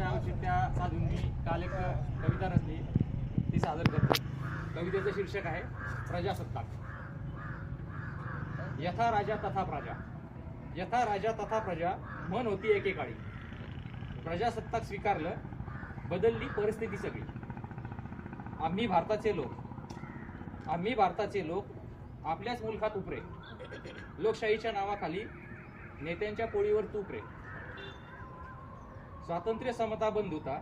आमच्या औचित्या साधून मी काल एक कविता रचली ती सादर करतो. कवितेचं शीर्षक आहे प्रजासत्ताक. यथा राजा तथा प्रजा. यथा राजा तथा प्रजा म्हण होती एकेकाळी. प्रजासत्ताक स्वीकारलं बदलली परिस्थिती सगळी. आम्ही भारताचे लोक. आम्ही भारताचे लोक आपल्याच मुलखात उपरे. लोकशाहीच्या नावाखाली नेत्यांच्या पोळीवर तूप रे. स्वातंत्र्य समता बंधुता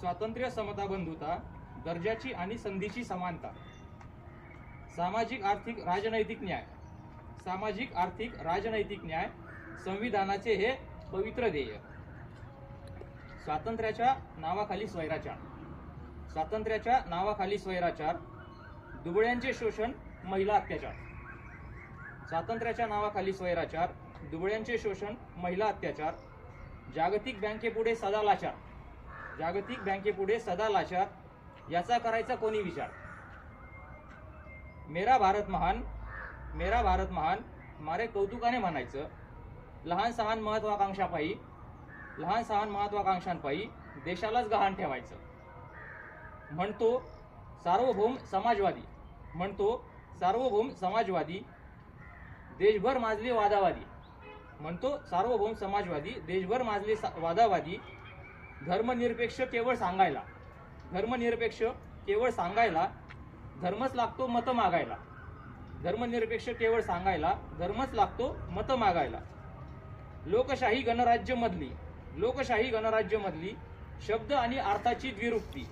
स्वातंत्र्य समता बंधुता दर्जाची आणि संधीची समानता. सामाजिक आर्थिक राजनैतिक न्याय. सामाजिक आर्थिक राजनैतिक न्याय संविधानाचे हे पवित्र ध्येय. स्वातंत्र्याच्या नावाखाली स्वैराचार. स्वातंत्र्याच्या नावाखाली स्वैराचार दुबळ्यांचे शोषण महिला अत्याचार. स्वातंत्र्याच्या नावाखाली स्वैराचार दुबळ्यांचे शोषण महिला अत्याचार जागतिक बँकेपुढे सदा लाचार. जागतिक बँकेपुढे सदा लाचार याचा करायचा कोणी विचार? मेरा भारत महान मेरा भारत महान मारे कौतुकाने म्हणायचं. लहान सहान महत्वाकांक्षापायी लहान सहान महत्वाकांक्षांपायी देशालाच गहाण ठेवायचं. म्हणतो सार्वभौम समाजवादी. म्हणतो सार्वभौम समाजवादी. देशभर माजली वादावादी. म्हणतो सार्वभौम समाजवादी देशभर माजले सा- वादावादी धर्मनिरपेक्ष केवळ सांगायला. धर्मनिरपेक्ष केवळ सांगायला धर्मच लागतो मत मागायला. धर्मनिरपेक्ष केवळ सांगायला धर्मच लागतो मत मागायला. लोकशाही गणराज्य मधली लोकशाही गणराज्य मधली शब्द आणि अर्थाची द्विरुक्ती.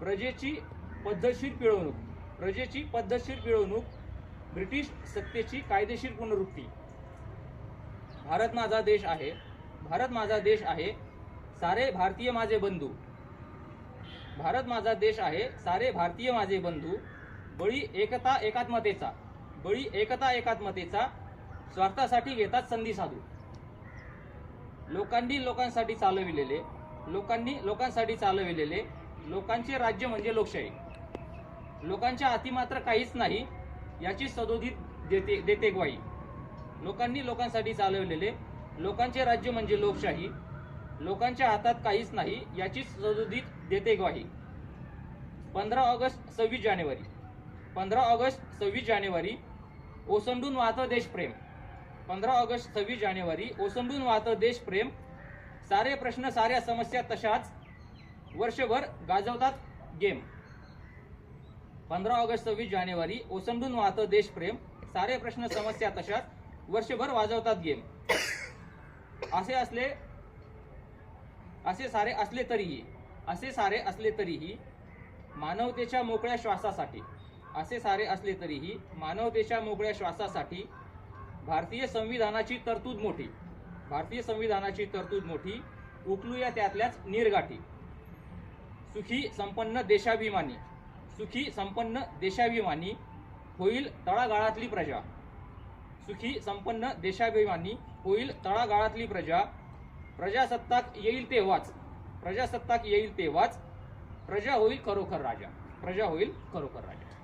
प्रजेची पद्धतशीर पिळवणूक प्रजेची पद्धतशीर पिळवणूक ब्रिटिश सत्तेची कायदेशीर पुनरुक्ती. भारत माझा देश आहे. भारत माझा देश आहे. सारे भारतीय माझे बंधू. भारत माझा देश आहे. सारे भारतीय माझे बंधू. बळी एकता एकात्मतेचा. बळी एकता एकात्मतेचा स्वार्थासाठी घेतात संधी साधू. लोकांनी लोकांसाठी चालविलेले लोकांनी लोकांसाठी चालविलेले लोकांचे राज्य म्हणजे लोकशाही. लोकांच्या हाती मात्र काहीच नाही याची सदोदित देते देते ग्वाही. लोकांनी लोकांसाठी चालवलेले लोकांचे राज्य म्हणजे लोकशाही लोकांच्या हातात काहीच नाही याची सदोदित देते ग्वाही. पंधरा ऑगस्ट सव्वीस जानेवारी. पंधरा ऑगस्ट सव्वीस जानेवारी ओसंडून वाहतं देशप्रेम. पंधरा ऑगस्ट सव्वीस जानेवारी ओसंडून वाहतं देशप्रेम. सारे प्रश्न साऱ्या समस्या तशाच वर्षभर गाजवतात गेम. पंधरा ऑगस्ट सव्वीस जानेवारी ओसंडून वाहतं देशप्रेम. सारे प्रश्न समस्या तशाच वर्षभर वाजवतात गेम. असे असले असे सारे असले तरीही असे सारे असले तरीही मानवतेच्या मोकळ्या श्वासासाठी असे सारे असले तरीही मानवतेच्या मोकळ्या श्वासासाठी भारतीय संविधानाची तरतूद मोठी भारतीय संविधानाची तरतूद मोठी उकलूया त्यातल्याच निर्गाठी. सुखी संपन्न देशाभिमानी सुखी संपन्न देशाभिमानी होईल तळागाळातली प्रजा. सुखी संपन्न देशाभिमानी होईल तळागाळातली प्रजा. प्रजासत्ताक येईल तेव्हाच. प्रजासत्ताक येईल तेव्हाच. प्रजा होईल खरोखर राजा. प्रजा होईल खरोखर राजा.